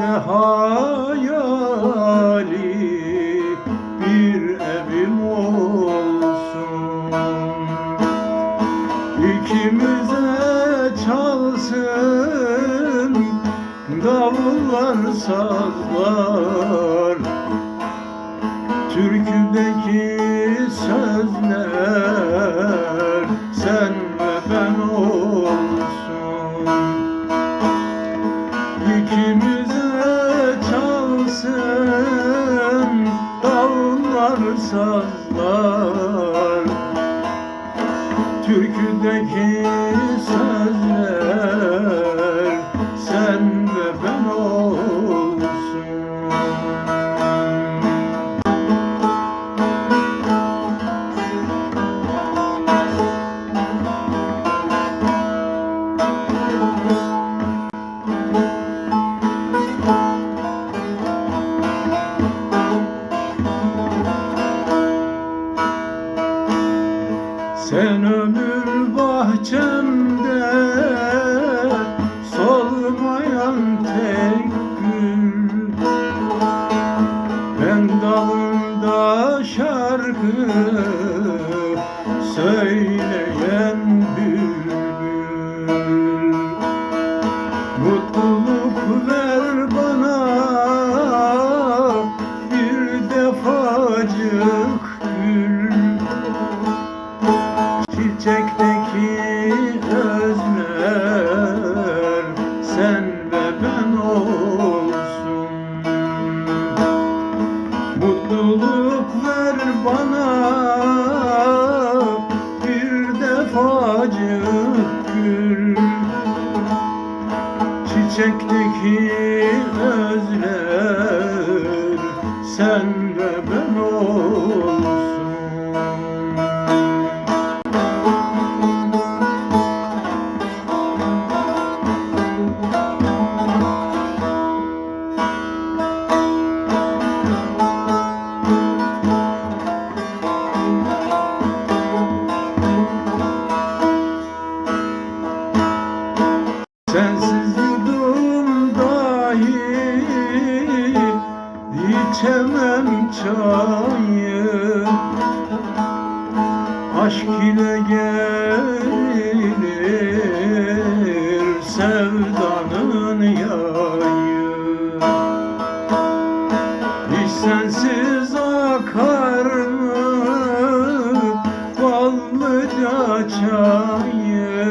de hayali bir evim olsun. İkimize çalsın davullar sazlar. Türküdeki sazlar. Türküdeki sözler Sen ömür bahçemde solmayan tek gül Ben dalında şarkı söyleyen Mutluluk ver bana. Bir defacık gül Çiçekteki özler. Sen ve ben içemem çayı. Aşk ile gelir sevdanın yayı. Hiç sensiz akar mı ballıca çayı?